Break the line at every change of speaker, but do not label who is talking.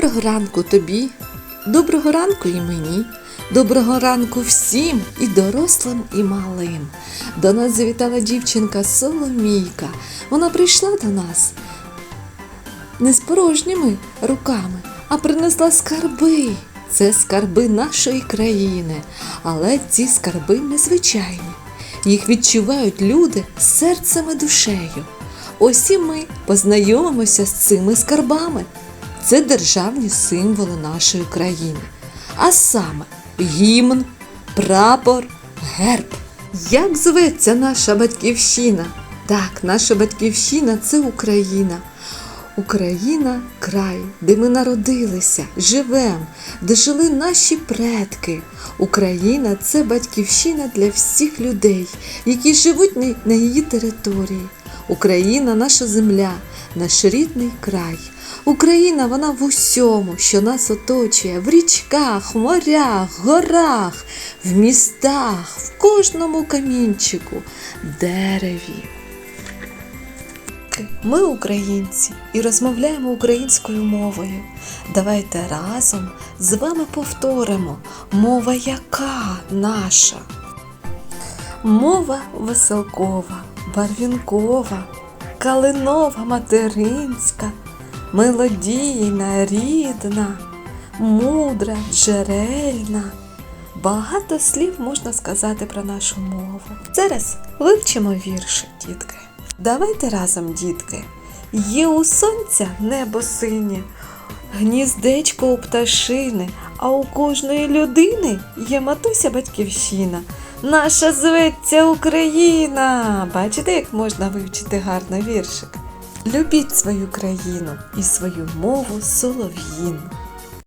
Доброго ранку тобі, доброго ранку і мені, доброго ранку всім і дорослим, і малим. До нас завітала дівчинка Соломійка. Вона прийшла до нас не з порожніми руками, а принесла скарби. Це скарби нашої країни, але ці скарби незвичайні. Їх відчувають люди серцем і душею. Ось і ми познайомимося з цими скарбами. Це державні символи нашої країни. А саме гімн, прапор, герб. Як зветься наша батьківщина? Так, наша батьківщина це Україна. Україна край, де ми народилися, живемо, де жили наші предки. Україна це батьківщина для всіх людей, які живуть на- її території. Україна наша земля, наш рідний край. Україна вона в усьому, що нас оточує, в річках, морях, горах, в містах, в кожному камінчику, дереві. Ми українці і розмовляємо українською мовою. Давайте разом з вами повторимо мова яка наша. Мова веселкова, барвінкова, калинова материнська, мелодійна, рідна, мудра, джерельна. Багато слів можна сказати про нашу мову. Зараз вивчимо вірші, дітки. Давайте разом, дітки. Є у сонця небо синє, гніздечко у пташини, а у кожної людини є матуся батьківщина. Наша зветься Україна. Бачите, як можна вивчити гарно віршик? Любіть свою країну і свою мову солов'їн.